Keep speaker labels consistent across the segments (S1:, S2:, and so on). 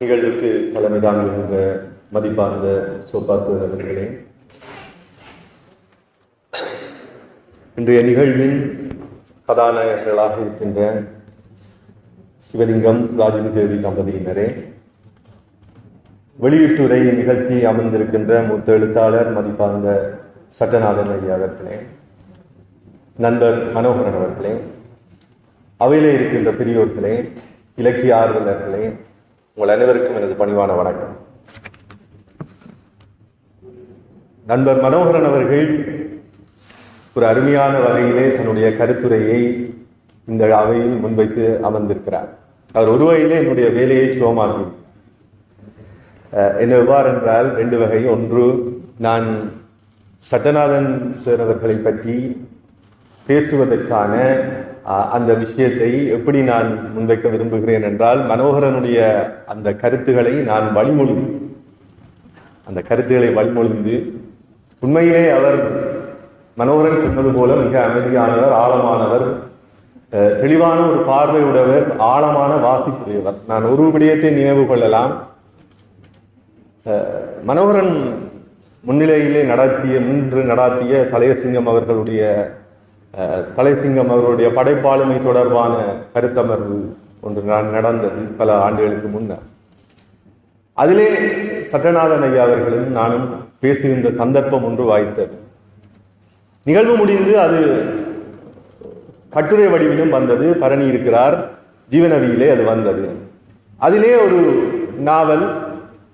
S1: நிகழ்வுக்கு தலைமை தாங்குகின்ற மதிப்பார்ந்த சோப்பாசுவர் அவர்களே இன்றைய நிகழ்வின் கதாநாயகர்களாக இருக்கின்ற சிவலிங்கம் ராஜினி தேவி தம்பதியினரே வெளியீட்டுரை நிகழ்த்தி அமர்ந்திருக்கின்ற மூத்த எழுத்தாளர் மதிப்பார்ந்த சட்டநாதன் ஐயா அவர்களே நண்பர் மனோகரன் அவர்களே அவையிலே இருக்கின்ற பெரியோர்களே இலக்கிய ஆர்வலர்களே உங்கள் அனைவருக்கும் எனது பணிவான வணக்கம். நண்பர் மனோகரன் அவர்கள் ஒரு அருமையான வகையிலே தன்னுடைய கருத்துரையை இந்த அவையில் முன்வைத்து அமர்ந்திருக்கிறார். அவர் ஒரு வகையிலே என்னுடைய வேலையை சுகமாக்கி என்ன எவ்வாறு என்றால் ரெண்டு வகை. ஒன்று நான் சட்டநாதன் சார் அவர்களை பற்றி பேசுவதற்கான அந்த விஷயத்தை எப்படி நான் முன்வைக்க விரும்புகிறேன் என்றால் மனோகரனுடைய அந்த கருத்துக்களை நான் வழிமொழி அந்த கருத்துக்களை வழிமொழிந்து உண்மையிலே அவர் மனோகரன் சொன்னது போல மிக அமைதியானவர் ஆழமானவர் தெளிவான ஒரு பார்வையுடையவர் ஆழமான வாசிப்புடையவர். நான் ஒரு விடயத்தை நினைவு கொள்ளலாம். மனோகரன் முன்னிலையிலே நடத்திய முன்று நடாத்திய தலையசிங்கம் அவர்களுடைய தலைசிங்கம் அவருடைய படைப்பாளுமை தொடர்பான கருத்தமர்வு ஒன்று ந- நடந்தது பல ஆண்டுகளுக்கு முன்னர். அதிலே சட்டநாதன் ஐயா அவர்களும் நானும் பேசுகின்ற சந்தர்ப்பம் ஒன்று வாய்த்தது. நிகழ்வு முடிந்து அது கட்டுரை வடிவிலும் வந்தது. பரணி இருக்கிறார் ஜீவனவியிலே அது வந்தது. அதிலே ஒரு நாவல்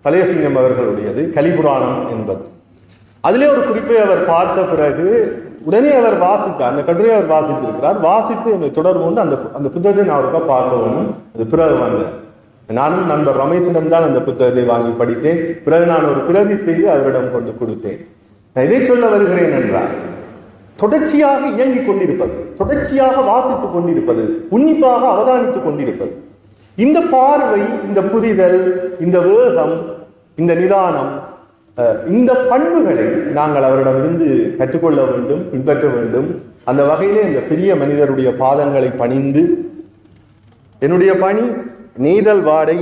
S1: பழையசிங்கம் அவர்களுடையது கலிபுராணம் என்பது. அதிலே ஒரு குறிப்பை அவர் பார்த்த பிறகு உடனே அவர் வாசித்தார் அந்த கட்டுரையை அவர் வாசித்திருக்கிறார். வாசித்து என்னை தொடர்பு கொண்டு அந்த அந்த புத்தகத்தை நான் ஒருக்கா பார்க்கணும் அது பிறகு வந்தேன். நானும் நண்பர் ரமேஷிடம் தான் அந்த புத்தகத்தை வாங்கி படித்தேன். பிறகு நான் ஒரு பிரதி செய்து அவரிடம் கொண்டு கொடுத்தேன். நான் இதை சொல்ல வருகிறேன் என்றார் தொடர்ச்சியாக இயங்கிக் கொண்டிருப்பது தொடர்ச்சியாக வாசித்துக் கொண்டிருப்பது உன்னிப்பாக அவதானித்துக் கொண்டிருப்பது இந்த பார்வை இந்த புரிதல் இந்த வேகம் இந்த நிதானம் இந்த பண்புகளை நாங்கள் அவரிடமிருந்து கற்றுக்கொள்ள வேண்டும் பின்பற்ற வேண்டும். அந்த வகையிலே இந்த பெரிய மனிதருடைய பாதங்களை பணிந்து என்னுடைய பணி நீதல் வாடை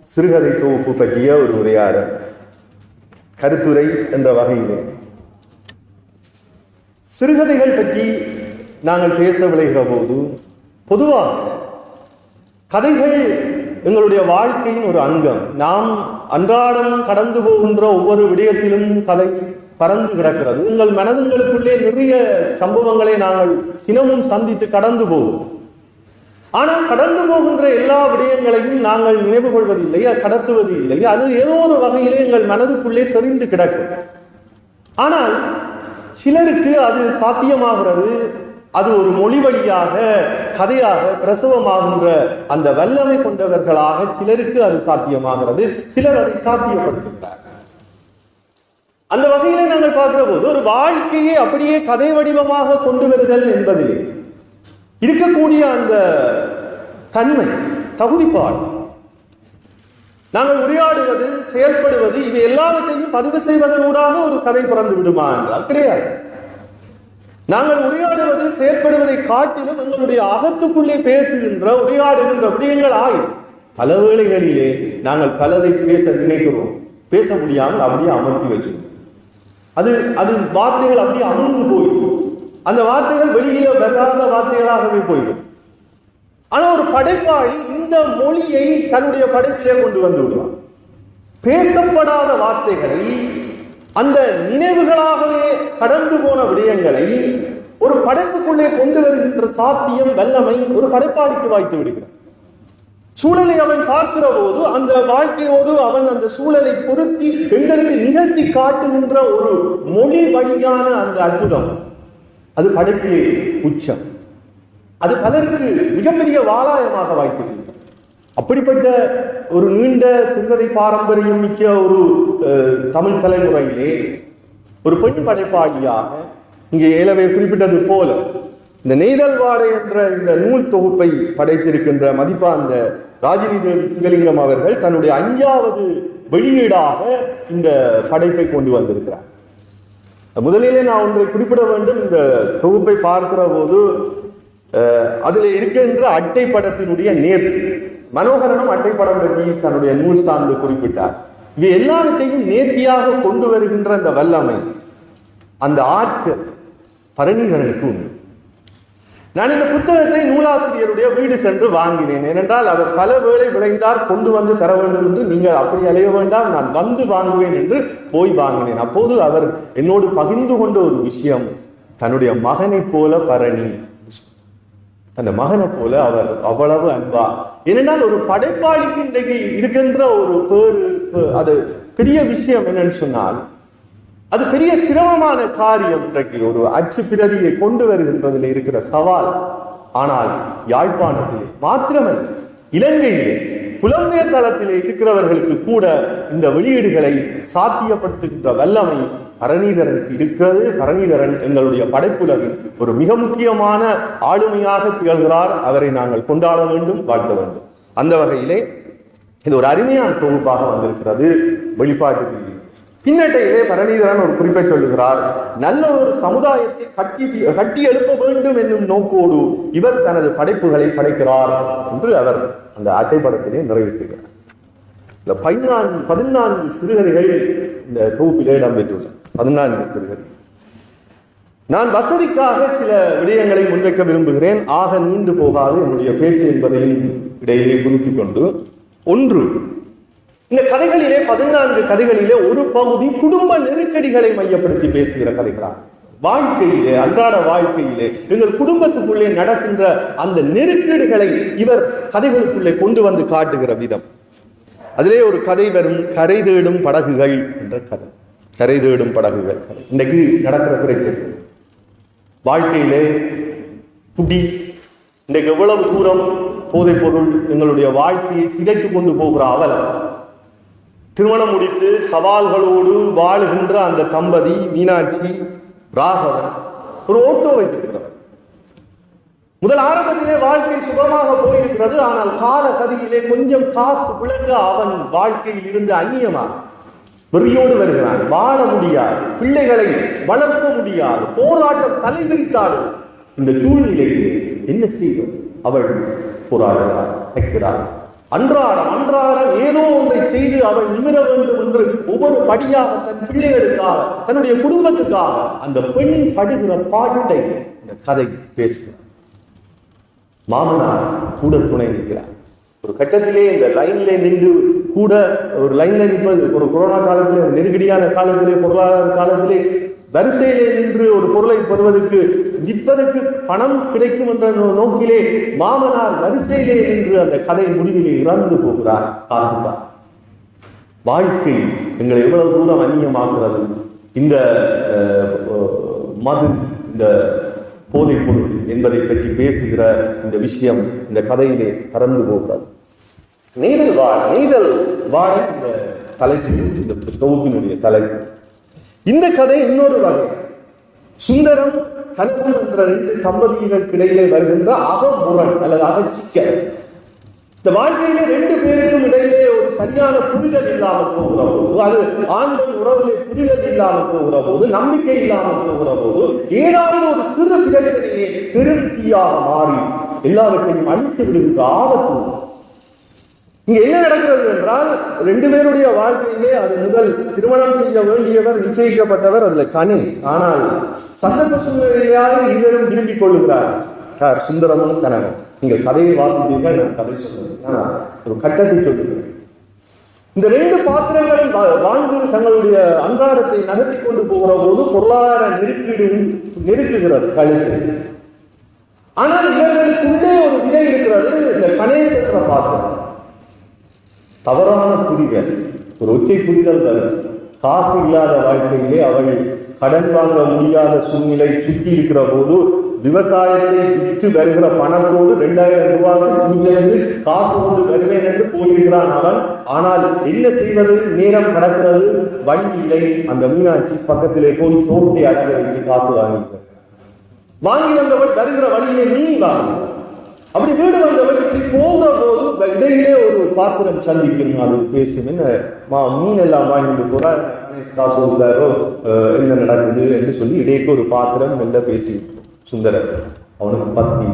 S1: சிறுகதை தொகுப்பு பற்றிய ஒரு உரையாடல். கருத்துரை என்ற வகையிலே. சிறுகதைகள் பற்றி நாங்கள் பேச விளைகிற போது பொதுவாக கதைகள் எங்களுடைய வாழ்க்கையின் ஒரு அங்கம். நாம் அன்றாடம் கடந்து போகின்ற ஒவ்வொரு விடயத்திலும் கதை பறந்து கிடக்கிறது. உங்கள் மனதுங்களுக்குள்ளே நிறைய சம்பவங்களை நாங்கள் தினமும் சந்தித்து கடந்து போவோம். ஆனால் கடந்து போகின்ற எல்லா விடயங்களையும் நாங்கள் நினைவு கொள்வதில்லை கடத்துவது இல்லை அது ஏதோ ஒரு வகையிலே எங்கள் மனதுக்குள்ளே செறிந்து கிடக்கும். ஆனால் சிலருக்கு அது சாத்தியமாகிறது. அது ஒரு மொழி வழியாக கதையாக பிரசவமாகின்ற அந்த வல்லமை கொண்டவர்களாக சிலருக்கு அது சாத்தியமாகிறது. சிலர் அதை சாத்தியப்படுத்துகிறார். அந்த வகையில நாங்கள் பார்க்கிற போது ஒரு வாழ்க்கையை அப்படியே கதை வடிவமாக கொண்டு வருதல் என்பதிலே இருக்கக்கூடிய அந்த தன்மை தகுதிப்பாடு நாங்கள் உரையாடுவது செயல்படுவது இவை எல்லாவற்றையும் பதிவு செய்வதனூடாக ஒரு கதை பிறந்து விடுமா என்றால் கிடையாது. நாங்கள் உரையாடுவது செயற்படுவதை காட்டிலும் எங்களுடைய அகத்துக்குள்ளே பேசுகின்ற உரையாடுகின்ற விடயங்கள் ஆகும் பல வேளைகளிலே நாங்கள் பலதை பேச நினைக்கிறோம். பேச முடியாமல் அப்படியே அமர்த்தி வச்சிருக்கோம். அது அது வார்த்தைகள் அப்படியே அமர்ந்து போயிடும். அந்த வார்த்தைகள் வெளியில வராத வார்த்தைகளாகவே போய்விடும் ஆனா ஒரு படைப்பாளி இந்த மொழியை தன்னுடைய படைப்பிலே கொண்டு வந்து விடுவான். பேசப்படாத வார்த்தைகளை அந்த நினைவுகளாகவே கடந்து போன விடயங்களை ஒரு படைப்புக்குள்ளே கொண்டு வருகின்ற சாத்தியம் வல்லமை ஒரு படைப்பாளிக்கு வாய்த்து விடுகிறார் சூழலை அவன் பார்க்கிற போது அந்த வாழ்க்கையோடு அவன் அந்த சூழலை பொருத்தி எங்களுக்கு நிகழ்த்தி காட்டுகின்ற ஒரு மொழி வழியான அந்த அற்புதம். அது படைப்பிலே உச்சம். அது பலருக்கு மிகப்பெரிய வாலாயமாக வாய்த்திருக்கிறது அப்படிப்பட்ட ஒரு நீண்ட சிந்தனை பாரம்பரியம் மிக்க ஒரு தமிழ் தலைமுறையிலே ஒரு பெண் படைப்பாளியாக இங்கே ஏலவே குறிப்பிட்டது போல இந்த நெய்தல் வாடை என்ற இந்த நூல் தொகுப்பை படைத்திருக்கின்ற மதிப்பாந்த ராஜினி தேவி சிவலிங்கம் அவர்கள் தன்னுடைய அஞ்சாவது வெளியீடாக இந்த படைப்பை கொண்டு வந்திருக்கிறார். முதலிலே நான் ஒன்றை குறிப்பிட வேண்டும். இந்த தொகுப்பை பார்க்கிற போது அதில் இருக்கின்ற அட்டை படத்தினுடைய நேர்த்தி. மனோகரனும் அட்டைப்படம் பற்றி தன்னுடைய நூல் சார்ந்து குறிப்பிட்டார். இவை எல்லாவற்றையும் நேர்த்தியாக கொண்டு வருகின்ற அந்த வல்லமை அந்த ஆற்றல் பரணிகரனுக்கு உண்டு. நான் இந்த புத்தகத்தை நூலாசிரியருடைய வீடு சென்று வாங்கினேன். ஏனென்றால் அவர் பல வேளை விளைந்தார் கொண்டு வந்து தர வேண்டும் என்று நீங்கள் அப்படி அலைய வேண்டாம் நான் வந்து வாங்குவேன் என்று போய் வாங்கினேன். அப்போது அவர் என்னோடு பகிர்ந்து கொண்ட ஒரு விஷயம் தன்னுடைய மகனைப் போல பரணி அந்த மகனை போல அவர் அவ்வளவு அன்பா ஏனென்றால் ஒரு படைப்பாளிக்கு இன்றைக்கு இருக்கின்ற ஒரு பேரு அது பெரிய விஷயம் என்னன்னு சொன்னால் அது பெரிய சிரமமான காரியம் இன்றைக்கு. ஒரு அச்சு பிரதியை கொண்டு வருகின்றதில் இருக்கிற சவால். ஆனால் யாழ்ப்பாணத்திலே மாத்திரமல்ல இலங்கையிலே புலம்பெயர் தளத்திலே இருக்கிறவர்களுக்கு கூட இந்த வெளியீடுகளை சாத்தியப்படுத்துகின்ற வல்லமை பரணிதரனுக்கு இருக்கிறது. பரணிதரன் எங்களுடைய படைப்புலகில் ஒரு மிக முக்கியமான ஆளுமையாக திகழ்கிறார். அவரை நாங்கள் கொண்டாட வேண்டும் வாழ்த்த வேண்டும். அந்த வகையிலே இது ஒரு அருமையான தொகுப்பாக வந்திருக்கிறது வெளிப்பாட்டு பின்னட்டையிலே பரணிதரன் ஒரு குறிப்பை சொல்லுகிறார். நல்ல ஒரு சமுதாயத்தை கட்டி கட்டி எழுப்ப வேண்டும் என்னும் நோக்கோடு இவர் தனது படைப்புகளை படைக்கிறார் என்று அவர் அந்த அட்டைப்படத்திலே நிறைவு செய்கிறார். இந்த பதினான்கு பதினான்கு சிறுகதைகள் இந்த தொகுப்பிலே இடம்பெற்றுள்ளன. பதினான்கு சிறுகதை நான் வசதிக்காக சில விடயங்களை முன்வைக்க விரும்புகிறேன். ஆக நீண்டு போகாது என்னுடைய பேச்சு என்பதையும் இடையிலே குறித்துக் கொண்டு ஒன்று இந்த கதைகளிலே பதினான்கு கதைகளிலே ஒரு பகுதி குடும்ப நெருக்கடிகளை மையப்படுத்தி பேசுகிற கதைகளாக வாழ்க்கையிலே அன்றாட வாழ்க்கையிலே எங்கள் குடும்பத்துக்குள்ளே நடக்கின்ற அந்த நெருக்கடிகளை இவர் கதைகளுக்குள்ளே கொண்டு வந்து காட்டுகிற விதம். அதிலே ஒரு கதை வரும் கரை தேடும் படகுகள் என்ற கதை. கரை தேடும் படகுகள். கதை இன்னைக்கு நடக்கிற குறைச்சல். வாழ்க்கையிலே குடி இன்றைக்கு எவ்வளவு தூரம் போதைப் பொருள் எங்களுடைய வாழ்க்கையை சிதைத்து கொண்டு போகிற அவலம் திருமணம் முடித்து சவால்களோடு வாழுகின்ற அந்த தம்பதி மீனாட்சி ராகவன் ஒரு ஓட்டோ வைத்திருக்கிறவர் முதல் ஆரம்பத்திலே வாழ்க்கை சுகமாக போயிருக்கிறது ஆனால் கால கதியிலே கொஞ்சம் காசு விளங்க அவன் வாழ்க்கையில் இருந்து அந்நியமாக வெறியோடு வருகிறான். வாழ முடியாது. பிள்ளைகளை வளர்க்க முடியாது. போராட்டம் தலைவிரித்தாலும் இந்த சூழ்நிலையில் என்ன செய்யும்? அவள் போராடுகிறார் வைக்கிறார். அன்றாடம் அன்றாடம் ஏதோ ஒன்றை செய்து அவள் நிமிர வேண்டும் என்று ஒவ்வொரு படியாக தன் பிள்ளைகளுக்காக தன்னுடைய குடும்பத்துக்காக அந்த பெண் படுகிற பாட்டை இந்த கதை பேசுகிறார். மாமனார் கூட துணை நிற்கிறார். ஒரு கட்டத்திலே இந்த லைன்ல நின்று கூட ஒரு லைன்ல நிற்பது ஒரு கொரோனா காலத்திலே ஒரு நெருக்கடியான காலத்திலே பொருளாதார காலத்திலே வரிசையிலே நின்று ஒரு பொருளை பெறுவதற்கு நிற்பதற்கு பணம் கிடைக்கும் என்ற நோக்கிலே மாமனார் வரிசையிலே நின்று அந்த கதை முடிவிலே இறந்து போகிறார். காசுதான் வாழ்க்கை எங்களை எவ்வளவு தூரம் அந்நியமாக்குறது இந்த மது இந்த போதைப்பொருள் என்பதை பற்றி பேசுகிற இந்த விஷயம் இந்த கதையிலே பறந்து போகிறது. நெய்தல் வாழ் நெய்தல் வாழ் இந்த தலைப்பு இந்த தொகுப்பினுடைய தலைப்பு. இந்த கதை இன்னொரு வகை. சுந்தரம் கனகம் என்ற ரெண்டு தம்பதியினருக்கு இடையிலே வருகின்ற அகமுரண் அல்லது அகச்சிக்கல் இந்த வாழ்க்கையிலே ரெண்டு பேருக்கும் இடையிலே ஒரு சரியான புரிதல் இல்லாமல் போகிற போது அது ஆண்கள் பெண் புரிதல் இல்லாமல் போகிற போது நம்பிக்கை இல்லாமல் போகிற போது ஏதாவது ஒரு சிறு பிரச்சனையே பெரும் தீயாக மாறி எல்லாவற்றையும் அழித்து விடுகின்ற ஆபத்து இங்க என்ன நடக்கிறது என்றால் ரெண்டு பேருடைய வாழ்க்கையிலே அது முதல். திருமணம் செய்ய வேண்டியவர் நிச்சயிக்கப்பட்டவர் அதுல கணேஷ். ஆனால் சந்தர்ப்ப சூழ்நிலையாக இருவரும் விரும்பிக் கொள்ளுகிறார். யார்? சுந்தரமும் கனகம் நீங்கள் கதையை வாசிப்பீர்கள் நான் கதை சொல்றேன் ஆனால் ஒரு கட்டத்தை சொல்லுகிறேன் இந்த ரெண்டு பாத்திரங்களும் வாழ்ந்து தங்களுடைய அன்றாடத்தை நகர்த்தி கொண்டு போகிற போது பொருளாதார நெருக்கீடு நெருக்குகிறது கழுத்து ஆனால் இவர்களுக்குள்ளே ஒரு விதை இருக்கிறது இந்த கணேஷ் பாத்திரம். தவறான புரிதல் ஒரு ஒற்றை புரிதல் வரும். காசு இல்லாத வாழ்க்கையிலே அவள் கடன் வாங்க முடியாத சூழ்நிலை சுற்றி இருக்கிற போது விவசாயத்தை விற்று வருகிற பணத்தோடு ரெண்டாயிரம் ரூபாய்க்கு காசு கொண்டு வருவேன் என்று போயிருக்கிறான் அவன். ஆனால் என்ன செய்வது? நேரம் கடக்கிறது. வழி இல்லை. அந்த மீனாட்சி பக்கத்திலே போய் தோட்டை அடங்க வைத்து காசு வாங்கி வாங்கி வந்தவள் வருகிற வழியிலே மீன் வாங்கி அப்படி வீடு வந்தவள் இப்படி போகிற போது இடையிலே ஒரு பாத்திரம் சந்திக்கும் அது பேசும். என்ன? மா மீன் எல்லாம் வாங்கிட்டு போறா காசு வந்தாரோ என்ன நடக்குது? என்று சொல்லி இடையே ஒரு பாத்திரம் மெல்ல பேசி சுந்தரர் அவனுக்கு பத்தி.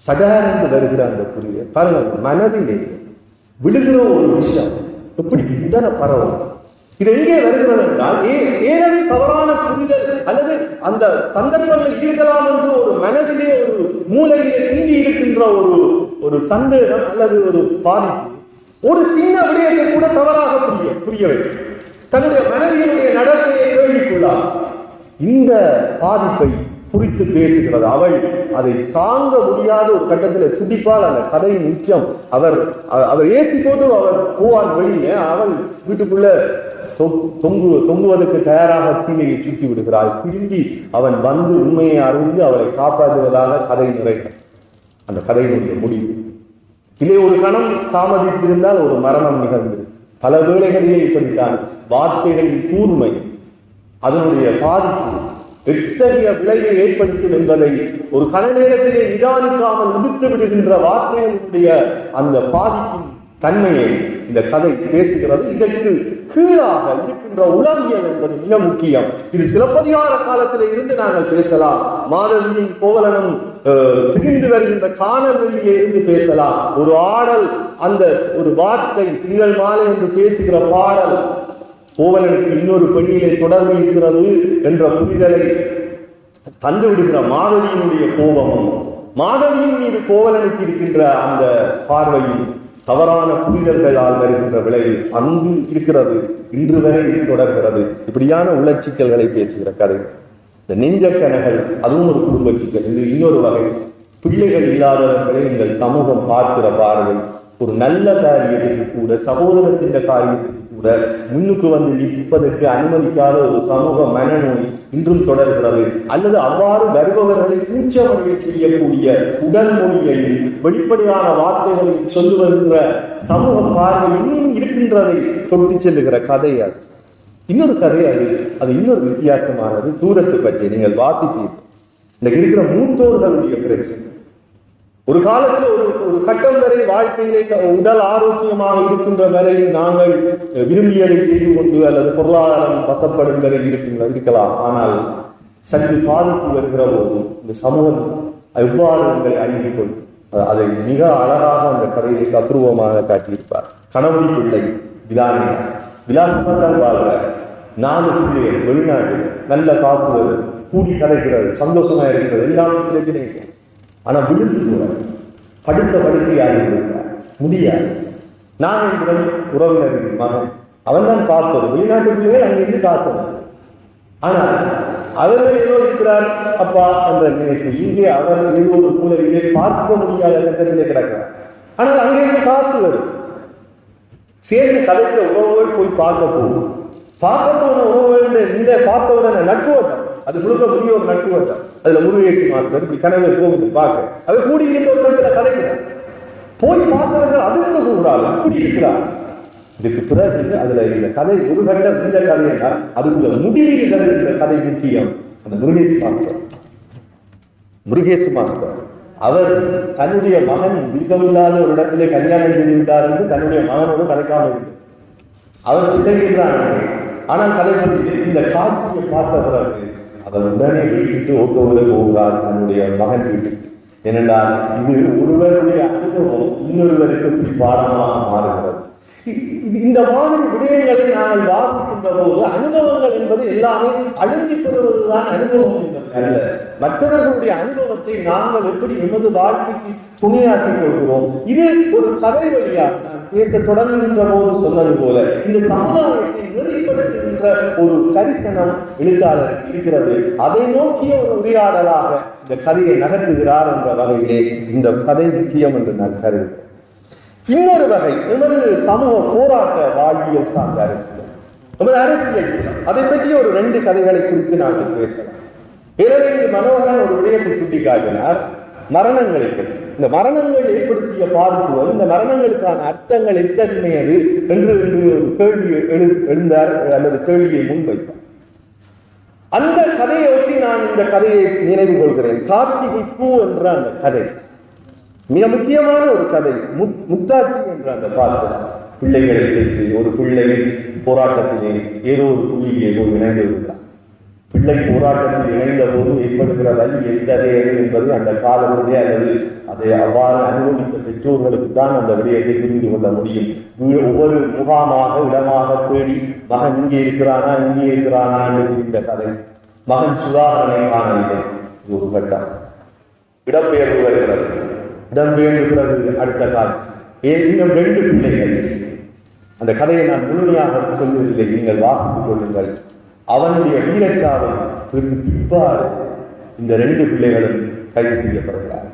S1: சகாரந்து வருகிற அந்த புரிய பாருங்க மனதிலே விழுகிற ஒரு விஷயம். எப்படி இத்தனை பரவும் இது எங்கே வருகிறது என்றால் ஏ- தவறான புரிதல் அல்லது அந்த சந்தர்ப்பங்கள் இருக்கலாம் என்று ஒரு மனதிலே ஒரு மூலையிலே இந்தி இருக்கின்ற ஒரு ஒரு சந்தேகம் அல்லது ஒரு பாதிப்பு. ஒரு சின்ன விடயத்தை கூட தவறாக புரிய புரிய வைக்கும். தன்னுடைய மனைவியினுடைய நடத்தையை கேள்விக்குள்ளார். இந்த பாதிப்பை குறித்து பேசுகிறது அவள். அதை தாங்க முடியாத ஒரு கட்டத்தில் துடிப்பால் அந்த கதையின் உச்சம். அவர் அவர் ஏசி போட்டு அவர் போவான் வெளியே அவள் வீட்டுக்குள்ள தொங்கு தொங்குவதற்கு தயாராக சீமையை சுற்றி விடுகிறாள். திரும்பி அவன் வந்து உண்மையை அறிந்து அவளை காப்பாற்றுவதாக கதை நிறைவேறும் அந்த கதையினுடைய முடிவு. இதிலே ஒரு கணம் தாமதித்திருந்தால் ஒரு மரணம் நிகழ்ந்து. பல வேளைகளிலே இப்படித்தான். வார்த்தைகளின் கூர்மை அதனுடைய பாதிப்பு எத்தகைய விளைவை ஏற்படுத்தும் என்பதை ஒரு கன நேரத்திலே நிதானிக்காமல் உதித்து விடுகின்ற வார்த்தைகளினுடைய அந்த பாதிப்பின் தன்மையை இந்த கதை பேசுகிறது. இதற்கு கீழாக இருக்கின்ற உலகியல் என்பது மிக முக்கியம். இது சிலப்பதிகார காலத்தில் இருந்து நாங்கள் பேசலாம். மாதவியின் கோவலனும் பிரிந்து வருகின்ற காணவெளியிலே இருந்து பேசலாம். ஒரு ஆடல் அந்த ஒரு வார்த்தை திங்கள் மாலை என்று பேசுகிற பாடல் கோவலனுக்கு இன்னொரு பெண்ணிலே தொடர்பு இருக்கிறது என்ற புரிதலை தந்து விடுகிற மாதவியினுடைய கோபமும் மாதவியின் மீது கோவலனுக்கு இருக்கின்ற அந்த பார்வையும் தவறான புரிதல்களால் வருகின்ற விளைவு அங்கு இருக்கிறது இன்று வரை இது தொடர்கிறது. இப்படியான உளச்சிக்கல்களை பேசுகிற கதை. இந்த நெஞ்சக்கனகள் அதுவும் ஒரு குடும்ப சிக்கல் இது இன்னொரு வகை. பிள்ளைகள் இல்லாதவர்களை எங்கள் சமூகம் பார்க்கிற பார்வை. ஒரு நல்ல காரியத்துக்கு கூட சகோதரத்தின் காரியத்துக்கு கூட முன்னுக்கு வந்து நிற்பதற்கு அனுமதிக்காத ஒரு சமூக மனநோய் இன்றும் தொடர்கிறது. அல்லது அவ்வாறு வருபவர்களை கூச்சமடைய செய்யக்கூடிய உடல் மொழியையும் வெளிப்படையான வார்த்தைகளையும் வருகிற சமூக பார்வை இன்னும் இருக்கின்றதை தொட்டு செல்லுகிற கதை அது. இன்னொரு கதை அது. அது இன்னொரு வித்தியாசமானது. தூரத்தை பற்றி நீங்கள் வாசிப்பீர்கள். இன்னைக்கு இருக்கிற மூத்தோர்களுடைய பிரச்சனை. ஒரு காலத்துல ஒரு ஒரு கட்டம் வரை வாழ்க்கையிலே உடல் ஆரோக்கியமாக இருக்கின்ற வரை நாங்கள் விரும்பியதை செய்து கொண்டு அல்லது பொருளாதாரம் வசப்படும் வரை இருக்கின்ற இருக்கலாம். ஆனால் சற்று பாதிப்பு வருகிற போது இந்த சமூகம் எவ்வாறு எங்களை அணுகிக்கொள்ளும் அதை மிக அழகாக அந்த கதையை தத்ரூபமாக காட்டியிருப்பார். கணவனி பிள்ளை விதானி விலாசமாக தான் வாழ்ற நாலு பிள்ளைகள் வெளிநாடு நல்ல காசு கூடி கதைக்கிறது சந்தோஷமா இருக்கிறது எல்லாமே பிரச்சனை ஆனால் விழுந்து கூட படுத்த படுக்கை இருக்கிறார் முடியாது. நான் என்னுடன் உறவினரின் மகன். அவன் தான் பார்ப்பது வெளிநாட்டு பிள்ளைகள் அங்கிருந்து காசு ஆனால் அவர்கள் ஏதோ இருக்கிறார் அப்பா என்ற நினைப்பு. இங்கே அவர் ஏதோ ஒரு மூலையிலே பார்க்க முடியாத கட்டத்திலே கிடக்கிறார். ஆனால் அங்கிருந்து காசு வரும். சேர்ந்து கதைச்ச உறவுகள் போய் பார்க்க போகும். பார்க்க போன உறவுகள் நீங்க பார்த்த உடனே நட்பு வட்டம் அது முழுக்க புதிய ஒரு நட்பு வட்டம். அதுல முருகேசி மாஸ்டர் இப்படி கனவு போகுது பார்க்க. அவர் கூடி இருந்த ஒரு இடத்துல கதைக்கிறார் போய் பார்த்தவர்கள் அதிர்ந்து கூறாள் இப்படி இருக்கிறார். இதுக்கு பிறகு அதுல இந்த கதை ஒரு கட்ட முடிஞ்ச கதை என்றால் அதுக்குள்ள முடிவில் இந்த கதை முக்கியம். அந்த முருகேசி மாஸ்டர் முருகேசு மாஸ்டர் அவர் தன்னுடைய மகன் விருப்பமில்லாத ஒரு இடத்திலே கல்யாணம் செய்து விட்டார் என்று தன்னுடைய மகனோடு கதைக்காமல் அவர் திட்டமிடுகிறான் ஆனால் கதை இந்த காட்சியை பார்த்த பிறகு அவர் உடனே வீட்டுக்கு ஓட்டோவில் போகிறார் தன்னுடைய மகன் வீட்டுக்கு. ஏனென்றால் இது ஒருவருடைய அனுபவம் இன்னொருவருக்கு இப்படி பாடமாக மாறுகிறது. இந்த மாதிரி விடயங்களை நாங்கள் வாசிக்கின்ற போது அனுபவங்கள் என்பது எல்லாமே அழுந்தி பெறுவதுதான் அனுபவம் என்பது. அல்ல மற்றவர்களுடைய அனுபவத்தை நாங்கள் எப்படி எமது வாழ்க்கைக்கு துணையாற்றிக் கொள்கிறோம்? இது ஒரு கதை வழியாக நான் பேச தொடங்குகின்ற போது சொன்னது போல இந்த சமுதாயத்தை நெறிப்படுத்துகின்ற ஒரு கரிசனம் எழுத்தாளர் இருக்கிறது. அதை நோக்கிய ஒரு உரையாடலாக இந்த கதையை நகர்த்துகிறார் என்ற வகையிலே இந்த கதை முக்கியம் என்று நான் கருதுகிறேன். இன்னொரு வகை எமது சமூக போராட்ட வாழ்வியல் சார்ந்த அரசியல். எமது அரசியல் அதை பற்றி ஒரு ரெண்டு கதைகளை குறித்து நாங்கள் பேசலாம். எனவே மனோகரன் ஒரு விடயத்தை சுட்டிக்காட்டினார். மரணங்களுக்கு. இந்த மரணங்கள் ஏற்படுத்திய பாதிப்புகள் இந்த மரணங்களுக்கான அர்த்தங்கள் எத்தகையது என்று என்று ஒரு கேள்வி எழு எழுந்தார் அல்லது கேள்வியை முன்வைத்தார். அந்த கதையை ஒட்டி நான் இந்த கதையை நினைவு கொள்கிறேன். கார்த்திகை பூ என்ற அந்த கதை. மிக முக்கியமான ஒரு கதை. முத்- முத்தாட்சி என்ற அந்த பாத்திரம். பிள்ளைகளை பெற்று ஒரு பிள்ளை போராட்டத்திலே ஏதோ ஒரு புள்ளியிலே போய் இணைந்து பிள்ளை போராட்டத்தில் இணைந்த போது ஏற்படுகிற வழி எத்தகையது என்பது அந்த காலத்திலே அல்லது அதை அவ்வாறு அனுபவித்த பெற்றோர்களுக்கு தான் அந்த விடயத்தை புரிந்து கொள்ள முடியும். ஒவ்வொரு முகாமாக இடமாக தேடி மகன் இங்கே இருக்கிறானா இங்கே இருக்கிறானா என்று இந்த கதை. மகன் சுதாகரனை காணவில்லை. இது ஒரு கட்டம். இடம்பெயர்வு வருகிறது. இடம்பெயர்ந்து பிறகு அடுத்த காட்சி. ஏன் இன்னும் ரெண்டு பிள்ளைகள். அந்த கதையை நான் முழுமையாக சொல்லவில்லை நீங்கள் வாசித்துக் கொள்ளுங்கள். அவனுடைய வீரச்சாவை பிற்பாடு இந்த ரெண்டு பிள்ளைகளும் கைது செய்யப்படுகிறார்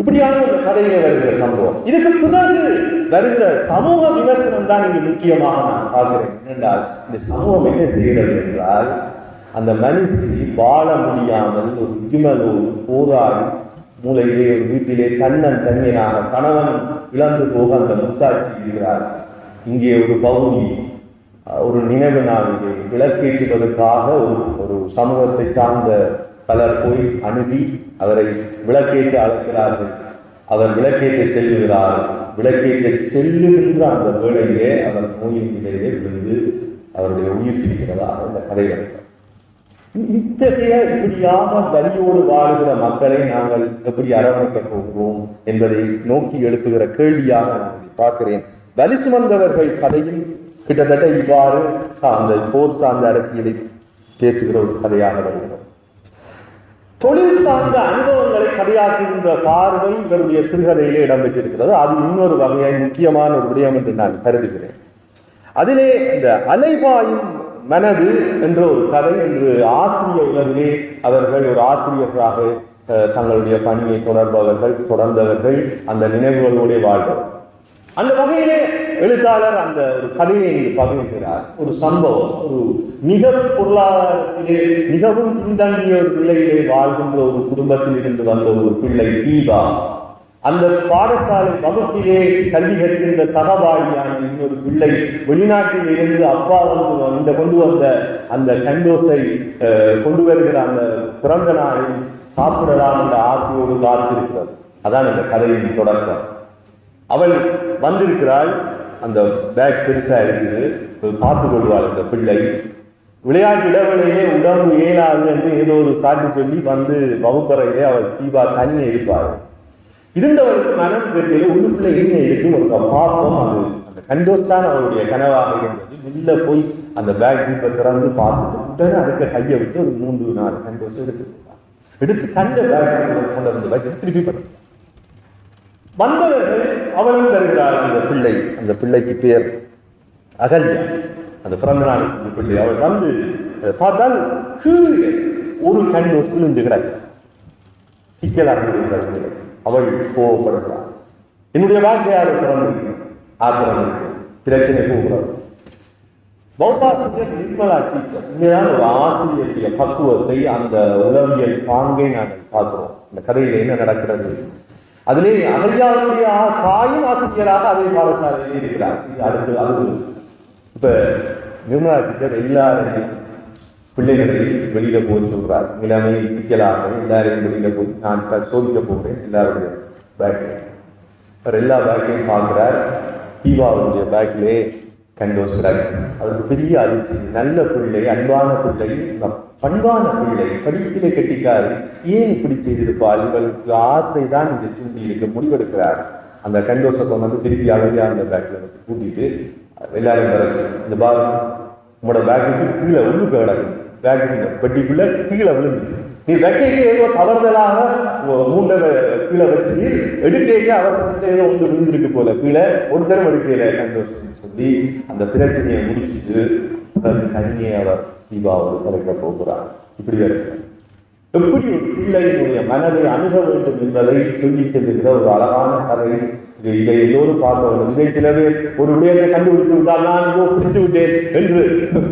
S1: இப்படியான ஒரு கதையில வருகிற சம்பவம். இதுக்கு பிறகு வருகிற சமூக விமர்சனம் தான் இங்கு முக்கியமாக நான் பார்க்கிறேன். என்னென்றால் இந்த சமூகம் என்ன செய்கிறது என்றால் அந்த மனுஷி வாழ முடியாமல் ஒரு விஜுமலோடு போராடி மூளையிலே ஒரு வீட்டிலே தன்னன் தனியனாக கணவன் இழந்து போக அந்த முத்தாட்சி இருக்கிறார். இங்கே ஒரு பகுதி ஒரு நினைவு நாள் இது. விளக்கேற்றுவதற்காக ஒரு ஒரு சமூகத்தை சார்ந்த பலர் போய் அணுகி அவரை விளக்கேற்ற அழைக்கிறார்கள். அவர் விளக்கேற்ற செல்லுகிறார். விளக்கேற்ற செல்லுகின்ற அந்த வேளையிலே அவர் நோயின் நிலையிலே விழுந்து அவருடைய உயிர் பிரிக்கிறதாக அந்த கதை இத்தகைய இப்படியாக வலியோடு வாழுகிற மக்களை நாங்கள் எப்படி அரவணைக்க போகிறோம் என்பதை நோக்கி எழுப்புகிற கேள்வியாக பார்க்கிறேன். வலி சுமந்தவர்கள் கதையும் கிட்டத்தட்ட இவ்வாறு சார்ந்த போர் சார்ந்த அரசியலை பேசுகிற ஒரு கதையாக வருகிறது. தொழில் சார்ந்த அனுபவங்களை கதையாக்குகின்ற பார்வை இவருடைய சிறுகதையிலே இடம்பெற்றிருக்கிறது. அது இன்னொரு வகையாய் முக்கியமான ஒரு விடயம் என்று நான் கருதுகிறேன். அதிலே இந்த அலைவாயும் மனது என்ற ஒரு கதை என்று ஆசிரிய உலகிலே அவர்கள் ஒரு ஆசிரியர்களாக அஹ், தங்களுடைய பணியை தொடர்பவர்கள் தொடர்ந்தவர்கள் அந்த நினைவுகளோடு வாழ்வார்கள் அந்த வகையிலே எழுத்தாளர் அந்த ஒரு கதையை இங்கு பகிர்கிறார். ஒரு சம்பவம் ஒரு மிக பொருளாதாரத்திலே மிகவும் பின்தங்கிய ஒரு நிலையிலே வாழ்கின்ற ஒரு குடும்பத்தில் இருந்து வந்த ஒரு பிள்ளை தீபா. அந்த பாடசாலை வகுப்பிலே கல்வி கற்கின்ற சகபாடியான இன்னொரு பிள்ளை வெளிநாட்டில் இருந்து அப்பா வந்து இந்த கொண்டு வந்த அந்த கண்டோஸை கொண்டு வருகிற அந்த பிறந்த நாளில் சாப்பிடலாம் என்ற ஆசையோடு காத்திருக்கிறது. அதான் இந்த கதையின் தொடக்கம். அவள் வந்திருக்கிறாள். அந்த பேக் பெருசா இருக்குது. பார்த்து கொள்வாள் அந்த பிள்ளை. விளையாட்டு இடைவெளியிலே உடம்பு இயலாது என்று ஏதோ ஒரு சாட்டு சொல்லி வந்து வகுப்பறையிலே அவள் தீபா தனியே இருப்பாள். இருந்தவளுக்கு மனம் உள்ள உள்ளுக்குள்ள என்ன இருக்கும் ஒரு பார்ப்போம். அது அந்த கண்டோஸ் தான் அவளுடைய கனவாக இருந்தது. உள்ள போய் அந்த பேக் ஜீப்பை திறந்து பார்த்துட்டு உடனே அதுக்கு கையை விட்டு ஒரு மூன்று நாலு கண்டோஸ் எடுத்து எடுத்து தந்த பேக் கொண்டு வந்து வச்சு திருப்பி படுத்து வந்தவர்கள் அவளும் வருகிறாள் அந்த பிள்ளை அந்த பிள்ளைக்கு பேர் அகல்யா. அந்த பிறந்த நாள் பிள்ளை அவள் வந்து பார்த்தால் கீழே ஒரு கண் விழுந்து கிடக்கு. சிக்கலாக இருக்கிறது அவள் கோவப்படுகிறாள் என்னுடைய வாழ்க்கையால் திறந்து ஆத்திரம் பிரச்சனை போகிறது. பௌத்தாசிரியர் நிர்மலா டீச்சர் இங்கேதான் ஒரு ஆசிரியருடைய பக்குவத்தை அந்த உளவியல் பாங்கை நாங்கள் பார்க்கிறோம். இந்த கதையில என்ன நடக்கிறது? அதிலே அகல்யாவுடைய தாயும் ஆசிரியராக அதே பாடசாலையில் இருக்கிறார். அடுத்து அது இப்ப நிர்மலா டீச்சர் எல்லாரையும் பிள்ளைகளை வெளியில போக சொல்றார். நிலைமை சிக்கலாக எல்லாரையும் வெளியில போய் நான் சோதிக்க போகிறேன் எல்லாருடைய பேக்கில் அவர் எல்லா பேக்கையும் பார்க்கிறார். தீபாவுடைய பேக்கிலே கண்டோஸ் அவருக்கு பெரிய அதிர்ச்சி. நல்ல பிள்ளை அன்பான பிள்ளை பண்பான பிள்ளை படிப்பிலே கட்டிக்காரு ஏன் இப்படி செய்திருப்பாள்? இவளுக்கு ஆசை தான் தூண்டி இருக்க முடிவெடுக்கிறார். அந்த கண்டோசத்தை வந்து திருப்பி அழகியா அந்த பேக்கில் வச்சு கூட்டிட்டு எல்லாரும் வர இந்த பாகம் உங்களோட பேக்குக்கு கீழே உள்ளுக்கு கிடக்கு. பேக்கு பெட்டிக்குள்ள கீழே விழுந்துச்சு. நீ வெக்கைக்கு ஏதோ தவறுதலாக உ- மூண்டை கீழே வச்சு எடுக்கைக்கு அவசரத்துல ஏதோ ஒன்று விழுந்திருக்கு போல. கீழே ஒரு தரம் எடுக்கையில சந்தோஷம் சொல்லி அந்த பிரச்சனையை முடிச்சுட்டு பிறகு தனியே அவர் தீபாவளி கலைக்க போகிறார். இப்படி இருக்கு எப்படி ஒரு பிள்ளையினுடைய மனதை அணுக வேண்டும் என்பதை சொல்லி செல்லுகிற ஒரு அழகான கதை. இது இதை எல்லோரும் பார்க்க வேண்டும் இதை சில பேர் ஒரு விடயத்தை கண்டுபிடித்து விட்டால் நான் இதோ பிடித்து விட்டேன் என்று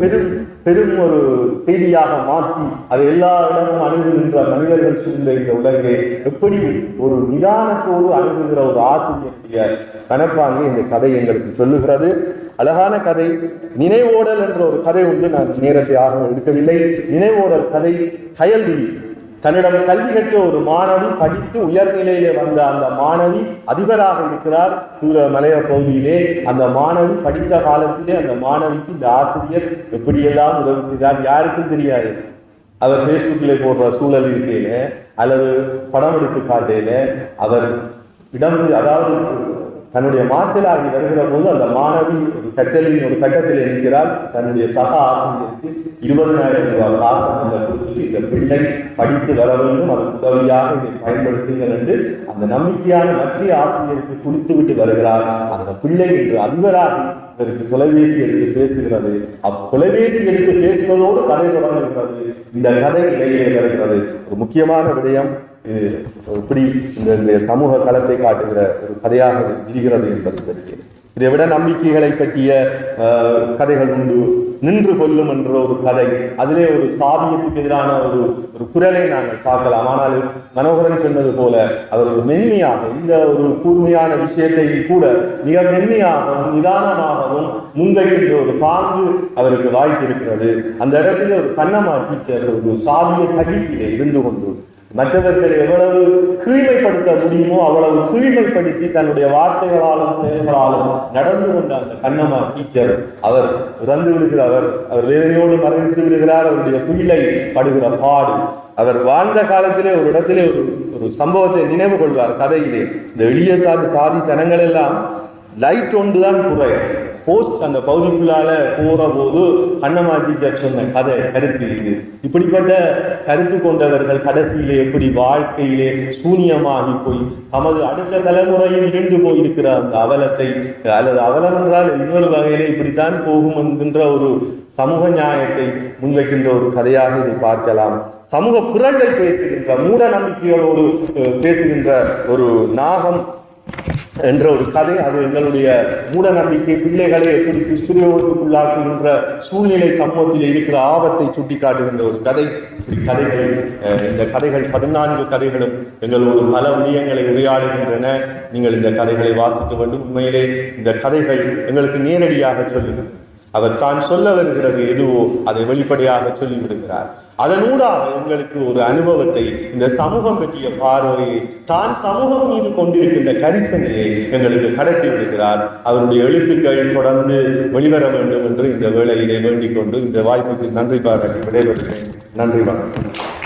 S1: பெரும் பெரும் ஒரு செய்தியாக மாற்றி அதை எல்லா இடமும் அணுகுகின்ற மனிதர்கள் சூழ்ந்த இந்த உலகிலே எப்படி ஒரு நிதானத்தோடு அணுகுகிற ஒரு ஆசிரியருடைய கணப்பாங்க இந்த கதை எங்களுக்கு சொல்லுகிறது. அழகான கதை. நினைவோடல் என்ற ஒரு கதை உண்டு. நான் நேரத்தை ஆக எடுக்கவில்லை. நினைவோடல் கதை கயல்விழி. தன்னிடம் கல்வி கற்ற ஒரு மாணவி படித்து உயர்நிலையிலே வந்த அந்த மாணவி அதிபராக இருக்கிறார். தூர மலைய பகுதியிலே அந்த மாணவி படித்த காலத்திலே அந்த மாணவிக்கு இந்த ஆசிரியர் எப்படியெல்லாம் உதவி செய்தார் யாருக்கும் தெரியாது. அவர் ஃபேஸ்புக்கில் போடுற சூழல் இருக்கையில அல்லது படம் எடுத்து காட்டையில அவர் இடம் அதாவது தன்னுடைய மாற்றலாகி வருகிற போது அந்த மாணவி ஒரு கற்றலின் ஒரு கட்டத்தில் இருக்கிறார் தன்னுடைய சக ஆசிரியருக்கு இருபதனாயிரம் ரூபாய் காசு அந்த கொடுத்துட்டு இந்த பிள்ளை படித்து வர வேண்டும் அதற்கு உதவியாக இதை பயன்படுத்துங்கள் என்று அந்த நம்பிக்கையான மற்ற ஆசிரியருக்கு கொடுத்து விட்டு வருகிறார். அந்த பிள்ளை என்று அதிபராகி இதற்கு தொலைபேசி எடுத்து பேசுகிறது. அத்தொலைபேசி எடுத்து பேசுவதோடு கதை தொடங்குகிறது. இந்த கதை இடையே வருகிறது. ஒரு முக்கியமான விடயம் இது எப்படி இந்த சமூக களத்தை காட்டுகிற ஒரு கதையாக இருக்கிறது விரிகிறது என்பது பற்றி இதை விட நம்பிக்கைகளை பற்றிய கதைகள் உண்டு. நின்று கொள்ளும் என்ற ஒரு கதை. அதிலே ஒரு சாதியத்துக்கு எதிரான ஒரு ஒரு குரலை நாங்கள் பார்க்கலாம். ஆனால் மனோகரன் சொன்னது போல அவர் ஒரு மென்மையாக இந்த ஒரு கூர்மையான விஷயத்தை கூட மிக மென்மையாகவும் நிதானமாகவும் முன்வைக்கின்ற ஒரு பாங்கு அவருக்கு வாய்த்திருக்கிறது. அந்த இடத்துல ஒரு கண்ணம்மா டீச்சர் ஒரு சாதிய கடிப்பிலே இருந்து கொண்டு மற்றவர்களை எவ்வளவு கீழ்மைப்படுத்த முடியுமோ அவ்வளவு கீழ்மைப்படுத்தி தன்னுடைய வார்த்தைகளாலும் செயல்களாலும் நடந்து கொண்ட அந்த கண்ணம்மா டீச்சர் அவர் இறந்து விடுகிறவர் அவர் வேதனையோடு மறைத்து விடுகிறார் அவருடைய பிள்ளை படுகிற பாடு. அவர் வாழ்ந்த காலத்திலே ஒரு இடத்திலே ஒரு ஒரு சம்பவத்தை நினைவு கொள்வார் கதையிலே. இந்த எளிய சாதி சாதி ஜனங்கள் எல்லாம் லைட் ஒன்று தான் குறையும் போஸ்ட் அந்த பகுதிக்குள்ளால போற போது கண்ணம்மா டீச்சர் சொன்ன கதை கருத்து இது. இப்படிப்பட்ட கருத்து கொண்டவர்கள் கடைசியிலே எப்படி வாழ்க்கையிலே சூனியமாகி போய் தமது அடுத்த தலைமுறையில் இழந்து போயிருக்கிற அந்த அவலத்தை அல்லது அவலம் என்றால் இன்னொரு வகையிலே இப்படித்தான் போகும் என்கின்ற ஒரு சமூக நியாயத்தை முன்வைக்கின்ற ஒரு கதையாக இதை பார்க்கலாம். சமூக குரல்கள் பேசுகின்ற மூட நம்பிக்கைகளோடு பேசுகின்ற ஒரு நாகம் என்ற ஒரு கதை அது எங்களுடைய மூட நம்பிக்கை பிள்ளைகளை எப்படி துஷ்பிரயோகத்துக்குள்ளாக்குகின்ற சூழ்நிலை சமூகத்தில் இருக்கிற ஆபத்தை சுட்டிக்காட்டுகின்ற ஒரு கதை. இப்படி கதைகள் அஹ், இந்த கதைகள் பதினான்கு கதைகளும் எங்களோடு பல விடயங்களை உரையாடுகின்றன. நீங்கள் இந்த கதைகளை வாசிக்க வேண்டும். உண்மையிலே இந்த கதைகள் எங்களுக்கு நேரடியாக சொல்லுங்கள் அவர் தான் சொல்ல வருகிறது எதுவோ அதை வெளிப்படையாக சொல்லிவிடுகிறார். அதனூடாக உங்களுக்கு ஒரு அனுபவத்தை இந்த சமூகம் பற்றிய பார்வையை தான் சமூகம் மீது கொண்டிருக்கின்ற கரிசனையை எங்களுக்கு கடத்தி விடுகிறார். அவருடைய எழுத்துக்கள் தொடர்ந்து வெளிவர வேண்டும் என்று இந்த வேளையிலே வேண்டிக் கொண்டு இந்த வாய்ப்புக்கு நன்றி பாராட்டி விடைபெறுகிறேன். நன்றி வணக்கம்.